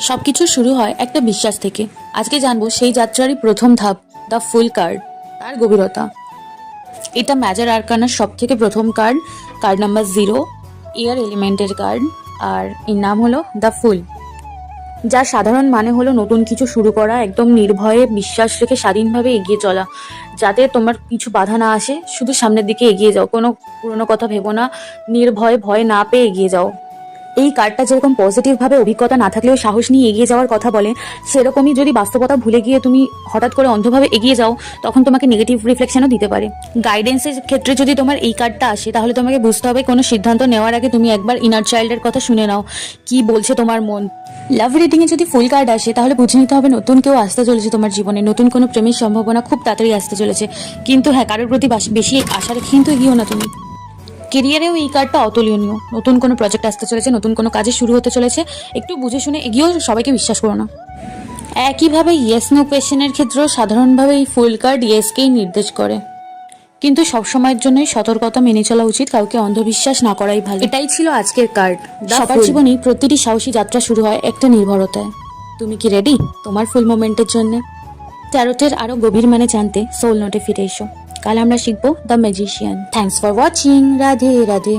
সবকিছু শুরু হয় একটা বিশ্বাস থেকে। আজকে জানব সেই যাত্রারই প্রথম ধাপ দ্য ফুল কার্ড তার গভীরতা। এটা ম্যাজার আরকানার সব থেকে প্রথম card card number zero air এলিমেন্টের কার্ড আর এর নাম হলো দ্য ফুল যার সাধারণ মানে হলো নতুন কিছু শুরু করা, একদম নির্ভয়ে বিশ্বাস রেখে স্বাধীনভাবে এগিয়ে চলা। যাতে তোমার কিছু বাধা না আসে, শুধু সামনের দিকে এগিয়ে যাও, কোনো পুরনো কথা ভেবো না, নির্ভয়ে ভয় না পেয়ে এগিয়ে যাও। এই কার্ডটা যেরকম পজিটিভভাবে অভিজ্ঞতা না থাকলেও সাহস নিয়ে এগিয়ে যাওয়ার কথা বলে, সেরকমই যদি বাস্তবতা ভুলে গিয়ে তুমি হঠাৎ করে অন্ধভাবে এগিয়ে যাও, তখন তোমাকে নেগেটিভ রিফ্লেকশনও দিতে পারে। গাইডেন্সের ক্ষেত্রে যদি তোমার এই কার্ডটা আসে, তাহলে তোমাকে বুঝতে হবে কোনো সিদ্ধান্ত নেওয়ার আগে তুমি একবার ইনার চাইল্ডের কথা শুনে নাও। কি বলছে তোমার মন? লাভ রিডিং এ যদি ফুল কার্ড আসে, তাহলে বুঝে নিতে হবে নতুন কেউ আসতে চলেছে তোমার জীবনে, নতুন কোনো প্রেমের সম্ভাবনা খুব তাড়াতাড়ি আসতে চলেছে। কিন্তু হ্যাঁ কারোর প্রতি বেশি আশা রেখে কিন্তু এগিয়েও না তুমি। কেরিয়ারেও এই কার্ডটা অতুলনীয়। নতুন কোনো প্রজেক্ট আসতে চলেছে নতুন কোনো কাজে শুরু হতে চলেছে একটু বুঝে শুনে এগিয়েও সবাইকে বিশ্বাস করো না। একইভাবে ইয়েস নো কোয়েশ্চেনের ক্ষেত্রেও সাধারণভাবে এই ফুল কার্ড ইয়েসকেই নির্দেশ করে। কিন্তু সবসময়ের জন্যই সতর্কতা মেনে চলা উচিত কাউকে অন্ধবিশ্বাস না করাই ভালো। এটাই ছিল আজকের কার্ড সবার. জীবনে প্রতিটি সাহসী যাত্রা শুরু হয় একটা নির্ভরতায়। তুমি কি রেডি তোমার ফুল মোমেন্টের জন্য? ট্যারোটের আরও গভীর মানে জানতে সোল নোটে ফিরে এসো কাল আমরা শিখব the magician thanks for watching Radhe Radhe.